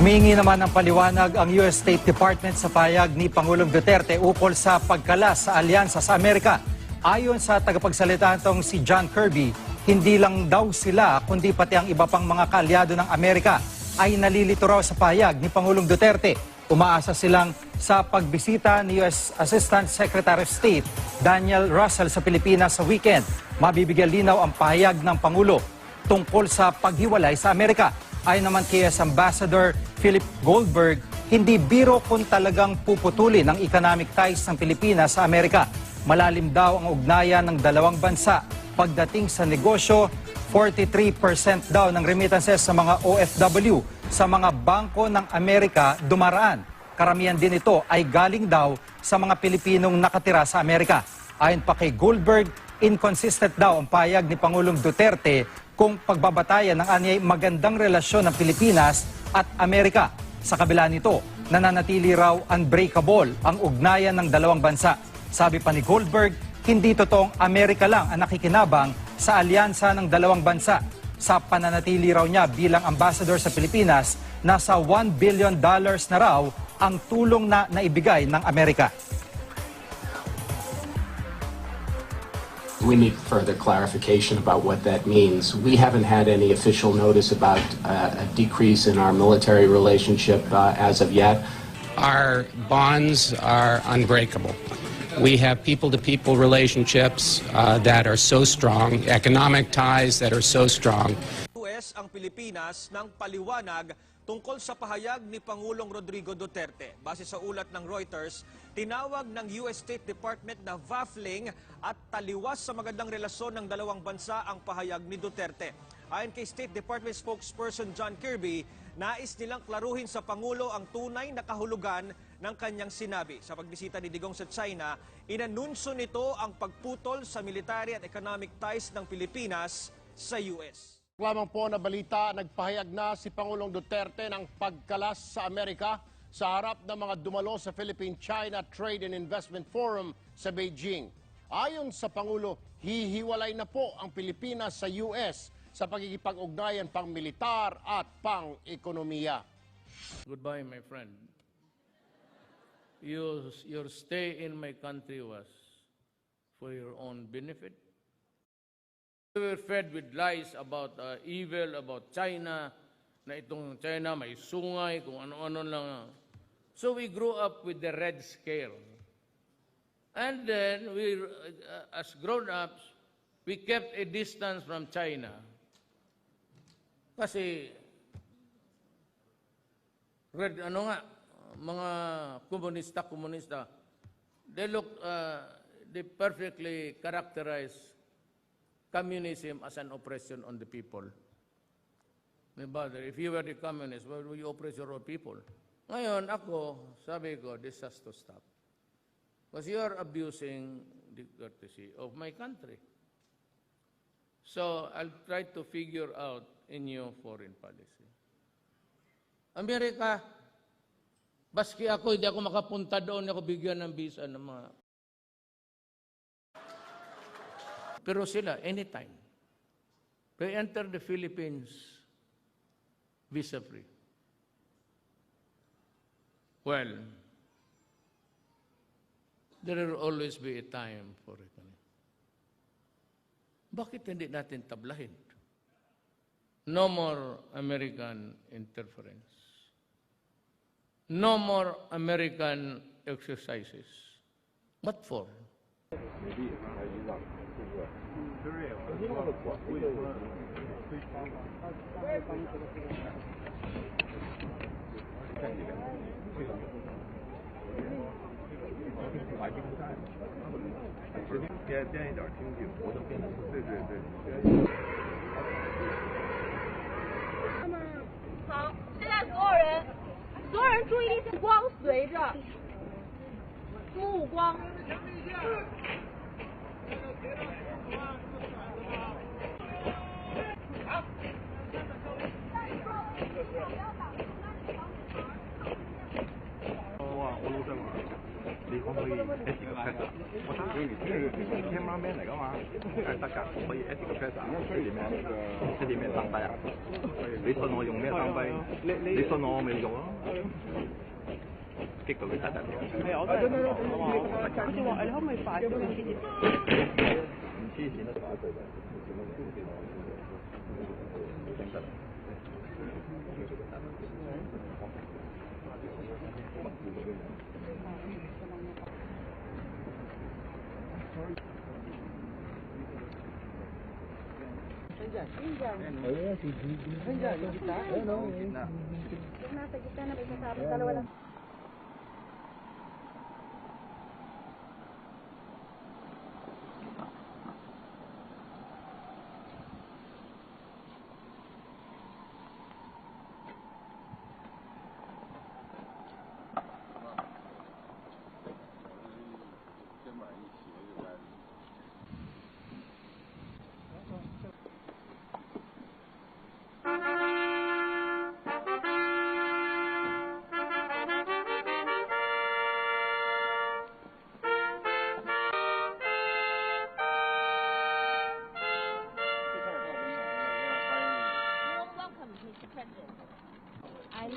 Humingi naman ng paliwanag ang US State Department sa payag ni Pangulong Duterte ukol sa pagkalas sa alyansa sa Amerika. Ayon sa tagapagsalita nitong si John Kirby, hindi lang daw sila kundi pati ang iba pang mga kaalyado ng Amerika ay nalilito raw sa payag ni Pangulong Duterte. Umaasa silang sa pagbisita ni US Assistant Secretary of State Daniel Russell sa Pilipinas sa weekend. Mabibigyan linaw ang pahayag ng Pangulo tungkol sa paghiwalay sa Amerika. Ayon naman kay Ambassador Philip Goldberg, hindi biro kung talagang puputulin ang economic ties ng Pilipinas sa Amerika. Malalim daw ang ugnayan ng dalawang bansa. Pagdating sa negosyo, 43% daw ng remittances sa mga OFW sa mga bangko ng Amerika dumaraan. Karamihan din ito ay galing daw sa mga Pilipinong nakatira sa Amerika. Ayon pa kay Goldberg, inconsistent daw ang payag ni Pangulong Duterte kung pagbabatayan ng anyay magandang relasyon ng Pilipinas at Amerika. Sa kabila nito, nananatili raw unbreakable ang ugnayan ng dalawang bansa. Sabi pa ni Goldberg, hindi totoong Amerika lang ang nakikinabang sa alyansa ng dalawang bansa. Sa pananatili raw niya bilang ambassador sa Pilipinas, nasa 1 billion dollars na raw ang tulong na naibigay ng Amerika. We need further clarification about what that means. We haven't had any official notice about uh, a decrease in our military relationship uh, as of yet. Our bonds are unbreakable. We have people to people relationships uh, that are so strong, economic ties that are so strong. US ang Pilipinas ng paliwanag tungkol sa pahayag ni Pangulong Rodrigo Duterte. Base sa ulat ng Reuters, tinawag ng US State Department na baffling at taliwas sa magandang relasyon ng dalawang bansa ang pahayag ni Duterte. Ayon kay State Department spokesperson John Kirby, nais nilang klaruhin sa Pangulo ang tunay na kahulugan ng kanyang sinabi. Sa pagbisita ni Digong sa China, inanunsyo nito ang pagputol sa military at economic ties ng Pilipinas sa US. Lamang po na balita, nagpahayag na si Pangulong Duterte ng pagkalas sa Amerika sa harap ng mga dumalo sa Philippine-China Trade and Investment Forum sa Beijing. Ayon sa Pangulo, hihiwalay na po ang Pilipinas sa US sa pagkikipag-ugnayan pang militar at pang ekonomiya. Goodbye, my friend. You, your stay in my country was for your own benefit. We were fed with lies about uh, evil, about China, na itong China may sungay, kung ano-ano lang. So we grew up with the red scare. And then, we, uh, as grown-ups, we kept a distance from China. Kasi red, ano nga, mga komunista, komunista, they look, uh, they perfectly characterize communism as an oppression on the people. Diba? If you were the communist, why would you oppress your own people? Ngayon, ako, sabi ko, this has to stop. Because you are abusing the courtesy of my country. So, I'll try to figure out a new foreign policy. Amerika, baski ako, hindi ako makapunta doon, ako bigyan ng visa ng mga... Pero sila, anytime. They enter the Philippines visa-free. Well, there will always be a time for it. Bakit hindi natin tablahin? No more American interference. No more American exercises. What for? 边，好，现在所有人，所有人注意力光随着。目光。哇，我录这么，你可唔可以一直拍啊？我打给你，这是你天猫买的吗？哎，得哥，可以一直拍啊？这里面，这里面上班啊？你说我用咩上班？你你说我没用啊？激到佢得得，係我都係咁樣咯。佢哋話：誒，可唔可以快啲？唔黐線啦，打對嘅。等陣。等陣，等陣。係啊，等。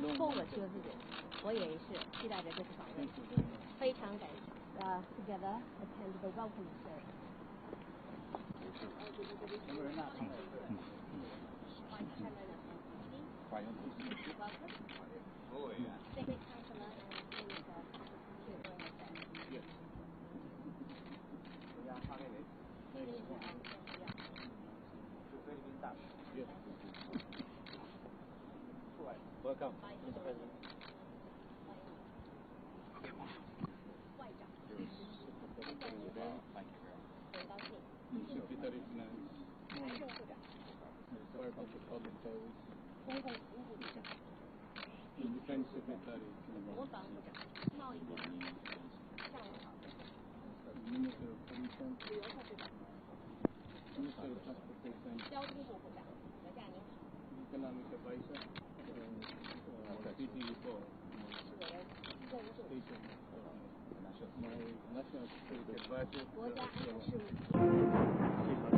Look forward to your visit. 我也是期待着这次访问，非常感谢呃 together attend the welcome service. 国防部长、贸易部长、上午好，旅游部部长、交通部部长，阁下您好，是我的任务助理。国家安全事务。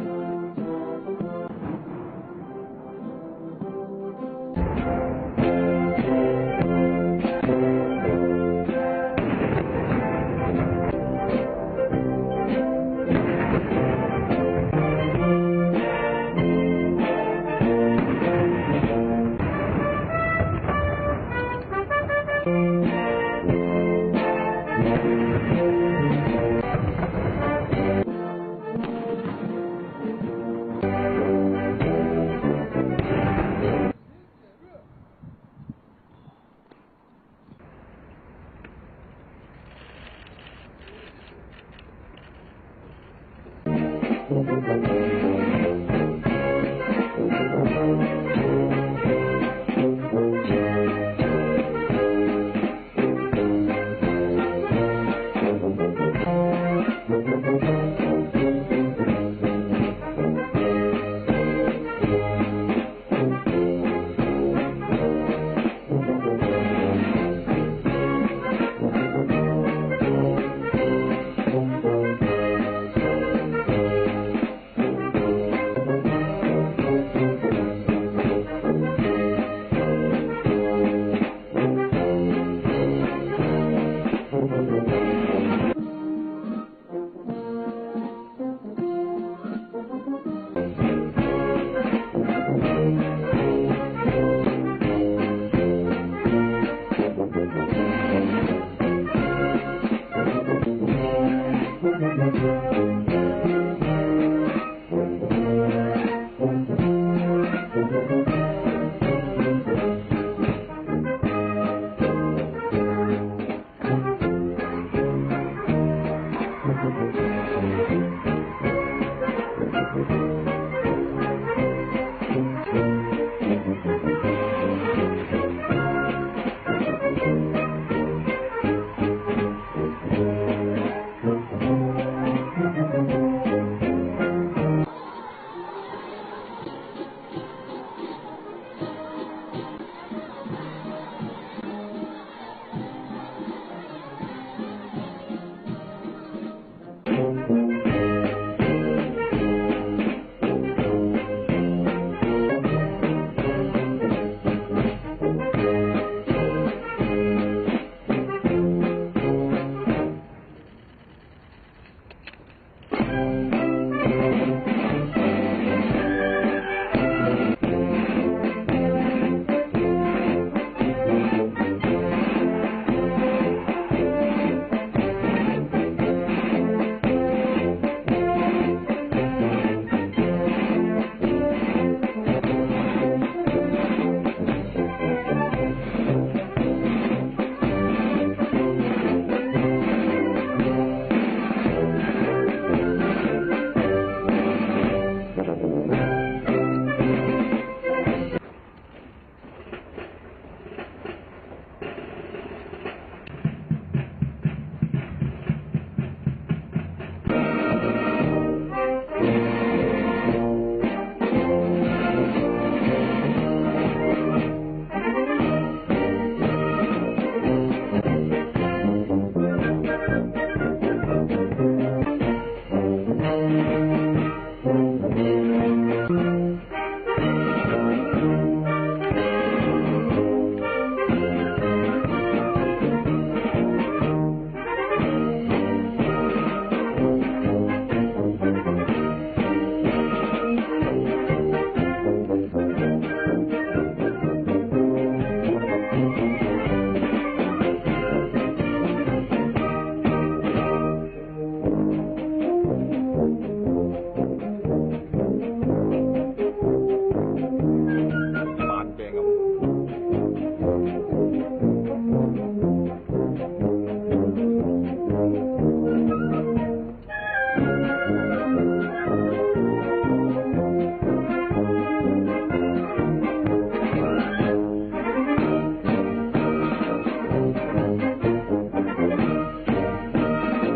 Música